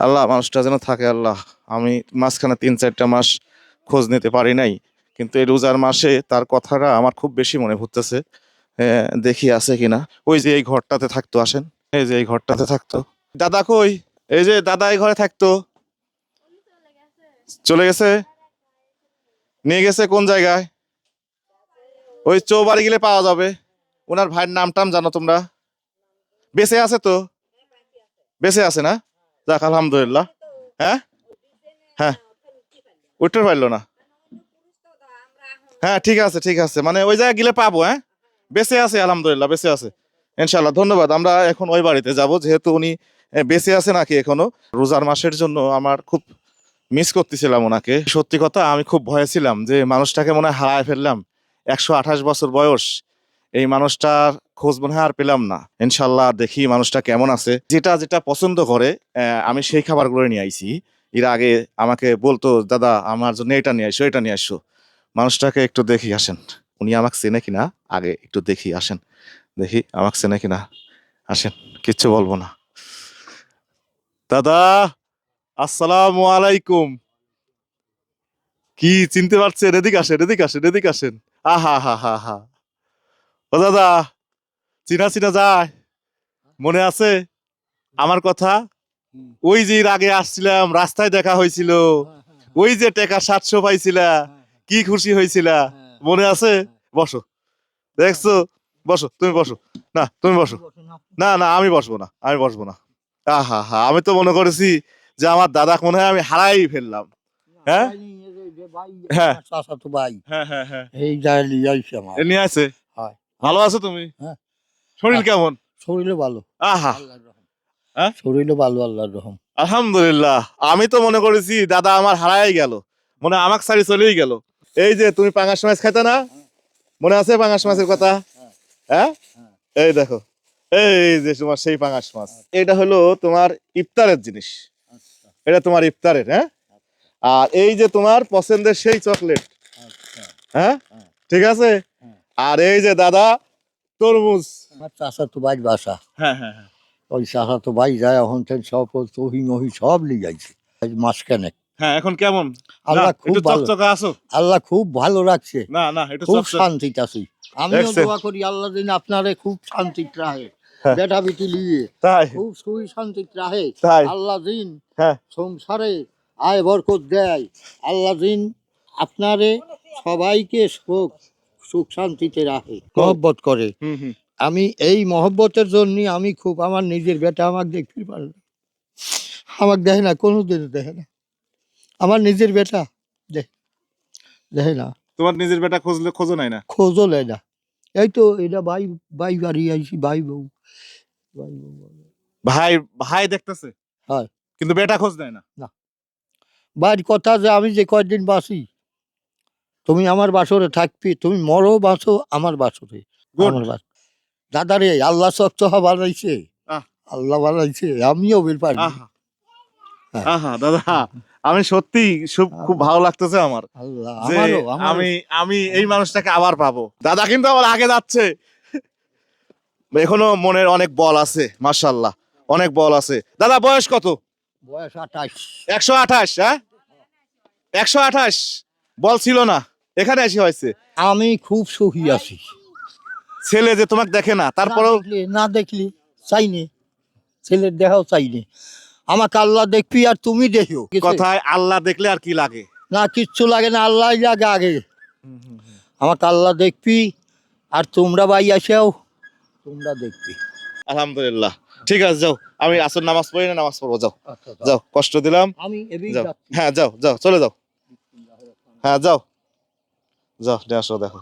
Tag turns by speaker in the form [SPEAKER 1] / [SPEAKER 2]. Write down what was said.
[SPEAKER 1] আল্লাহ মানুষটা যেন থাকে আল্লাহ। আমি মাঝখানে তিন চারটা মাস খোঁজ নিতে পারি নাই কিন্তু এই রোজার মাসে তার কথাটা আমার খুব বেশি মনে আহ, দেখি আছে কিনা। ওই যে এই ঘরটাতে থাকতো আসেন। এই যে এই ঘরটাতে থাকতো। দাদা কই? এই যে দাদা এই ঘরে থাকতো। চলে গেছে? নিয়ে গেছে কোন জায়গায়? ওই চৌবাড়ি গেলে পাওয়া যাবে। ওনার ভাইয়ের নাম টাম জানো তোমরা? বেঁচে আছে তো? বেঁচে আছে না? যাক, আলহামদুলিল্লাহ। হ্যাঁ? হ্যাঁ। উঠতে পারল না। হ্যাঁ ঠিক আছে ঠিক আছে। মানে ওই জায়গায় গেলে পাবো হ্যাঁ? বেঁচে আছে, আলহামদুলিল্লাহ, বেঁচে আছে। ইনশাল্লাহ ধন্যবাদ। আমরা এখন ওই বাড়িতে যাব, যেহেতু উনি বেঁচে আছে নাকি এখনও? রোজার মাসের জন্য আমার খুব মিস করতেছিলাম ওনাকে। সত্যি কথা, আমি খুব ভয়ে ছিলাম যে মানুষটাকে মনে হয় হারায় ফেললাম। একশো আঠাশ বছর বয়স। এই মানুষটার খোঁজ মনে হয় আর পেলাম না। ইনশাল্লাহ দেখি মানুষটা কেমন আছে। যেটা যেটা পছন্দ করে আমি সেই খাবারগুলো নিয়ে আইছি। এর আগে আমাকে বলতো, দাদা, আমার জন্য এটা নিয়ে আসো, এটা নিয়ে আসো। মানুষটাকে একটু দেখি, আসেন। উনি আমাকে চেনে কিনা? আগে একটু দেখি, আসেন। দেখি, আমাকে চেনে কিনা? আসেন, কিচ্ছু বলব না। দাদা, আসসালাম আলাইকুম। কি চিনতে পারছেন? এদিকে আসেন এদিকে আসেন এদিকে আসেন। আহা, হা হা হা। ও দাদা চিনা চিনা যায়। মনে আছে? আমার কথা? ওই যে আগে আসছিলাম রাস্তায় দেখা হয়েছিল। ওই যে টাকা সাতশো পাইছিলা কি খুশি হয়েছিলা? মনে আছে? বসো। দেখছ? বসো তুমি বসো। না তুমি বসো। না না আমি বসবো না আমি বসবো না। আহা হা আমি তো মনে করেছি যে আমার দাদা মনে হয় আমি হারাই ফেললাম। হ্যাঁ? হ্যাঁ।
[SPEAKER 2] ভাই।
[SPEAKER 1] হ্যাঁ হ্যাঁ হ্যাঁ।
[SPEAKER 2] এই
[SPEAKER 1] নিয়ে ভালো আছো তুমি?
[SPEAKER 2] হ্যাঁ।
[SPEAKER 1] শরীর কেমন?
[SPEAKER 2] শরীরে ভালো।
[SPEAKER 1] আহা।
[SPEAKER 2] আল্লাহর রহম।
[SPEAKER 1] হ্যাঁ?
[SPEAKER 2] শরীরে ভালো আল্লাহর রহম।
[SPEAKER 1] আলহামদুলিল্লাহ। আমি তো মনে করেছি দাদা আমার হারাই গেল। মনে আমাকে সারি চলেই গেল। এই যে তুমি পাঙাশ মাছ খাইতে না? মনে আছে পাঙাশ মাছের কথা? হ্যাঁ? এই দেখো। এই যে তোমার সেই পাঙাশ মাছ। এটা হলো তোমার ইফতারের জিনিস।
[SPEAKER 2] আচ্ছা।
[SPEAKER 1] এটা তোমার ইফতারের হ্যাঁ? আর এই যে তোমার পছন্দের সেই চকলেট।
[SPEAKER 2] আচ্ছা।
[SPEAKER 1] হ্যাঁ?
[SPEAKER 2] হ্যাঁ।
[SPEAKER 1] ঠিক আছে?
[SPEAKER 2] হ্যাঁ।
[SPEAKER 1] আর এই যে দাদা তরমুজ।
[SPEAKER 2] আমার বাসা।
[SPEAKER 1] হ্যাঁ হ্যাঁ হ্যাঁ।
[SPEAKER 2] ওই চাচাতো ভাই যায় এখন তেন সব তহি মহি সব লিয়ে আইছে আজ
[SPEAKER 1] হ্যাঁ এখন কেমন?
[SPEAKER 2] আল্লাহ খুব ভালো।
[SPEAKER 1] আছো
[SPEAKER 2] আল্লাহ খুব ভালো রাখছে।
[SPEAKER 1] না না একটু
[SPEAKER 2] খুব শান্তিতে আছি। আমিও দোয়া করি আল্লাহ দিন আপনারে খুব শান্তিতে রাখে।
[SPEAKER 1] হ্যাঁ।
[SPEAKER 2] বেটা বেটি লিয়ে
[SPEAKER 1] তাই।
[SPEAKER 2] খুব সুই শান্তিতে রাখে। আল্লাহ দিন
[SPEAKER 1] হ্যাঁ।
[SPEAKER 2] সংসারে আয় বরকত দেয়। আল্লাহ দিন আপনারে সবাইকে সুখ সুখ শান্তিতে রাখে। মহব্বত করে।
[SPEAKER 1] হুম হুম।
[SPEAKER 2] আমি এই মহব্বতের জন্য আমি খুব আমার নিজের বেটা আমাকে দেখতে পারল আমাকে দেখে না কোনো দিন দেখে না। আমার নিজের বেটা দেখ দেখে না।
[SPEAKER 1] তোমার নিজের বেটা খোঁজলে খোঁজো নাই না?
[SPEAKER 2] খোঁজও নেয় না। এই তো এটা ভাই ভাই বাড়ি আইছি ভাই বউ। ভাই বউ
[SPEAKER 1] ভাই ভাই দেখতেছে?
[SPEAKER 2] হয়।
[SPEAKER 1] কিন্তু বেটা খোঁজ নেয় না? না।
[SPEAKER 2] ভাইয়ের কথা যে আমি যে কয়েকদিন বাসি তুমি আমার বাসরে থাকবি তুমি মরো বাঁচো আমার বাসরে। আমার বাস দাদারে আল্লাহ সচ্চহা বানাইছে। আল্লাহ বানাইছে আমিও বের পারি।
[SPEAKER 1] দাদা আমি সত্যি খুব ভালো লাগতেছে আমার আমি আমি এই মানুষটাকে আবার পাবো। দাদা কিন্তু আমার আগে যাচ্ছে। এখনও মনের অনেক বল আছে মার্শাল্লাহ অনেক বল আছে। দাদা বয়স কত?
[SPEAKER 2] বয়স আঠাশ।
[SPEAKER 1] একশো আঠাশ হ্যাঁ? একশো আঠাশ। বল ছিল না। এখানে এসে হয়েছে।
[SPEAKER 2] আমি খুব সুখী আছি।
[SPEAKER 1] ছেলে যে তোমাকে দেখে না তারপরেও
[SPEAKER 2] না দেখলি চাইনি। ছেলের দেখাও চাইনি। আমাকে আল্লাহ দেখবি আর তুমি দেখিও।
[SPEAKER 1] কথায় আল্লাহ দেখলে আর কি লাগে?
[SPEAKER 2] না কিচ্ছু লাগে না আল্লাহ লাগে আগে। আমাকে আল্লাহ দেখবি আর তোমরা ভাই আসেও তোমরা দেখবি।
[SPEAKER 1] আলহামদুলিল্লাহ। ঠিক আছে যাও। আমি আসর নামাজ পড়ি না নামাজ পড়ব যাও। যাও। কষ্ট দিলাম। হ্যাঁ যাও যাও চলে যাও। হ্যাঁ যাও। যাও নিয়ে আসো দেখো।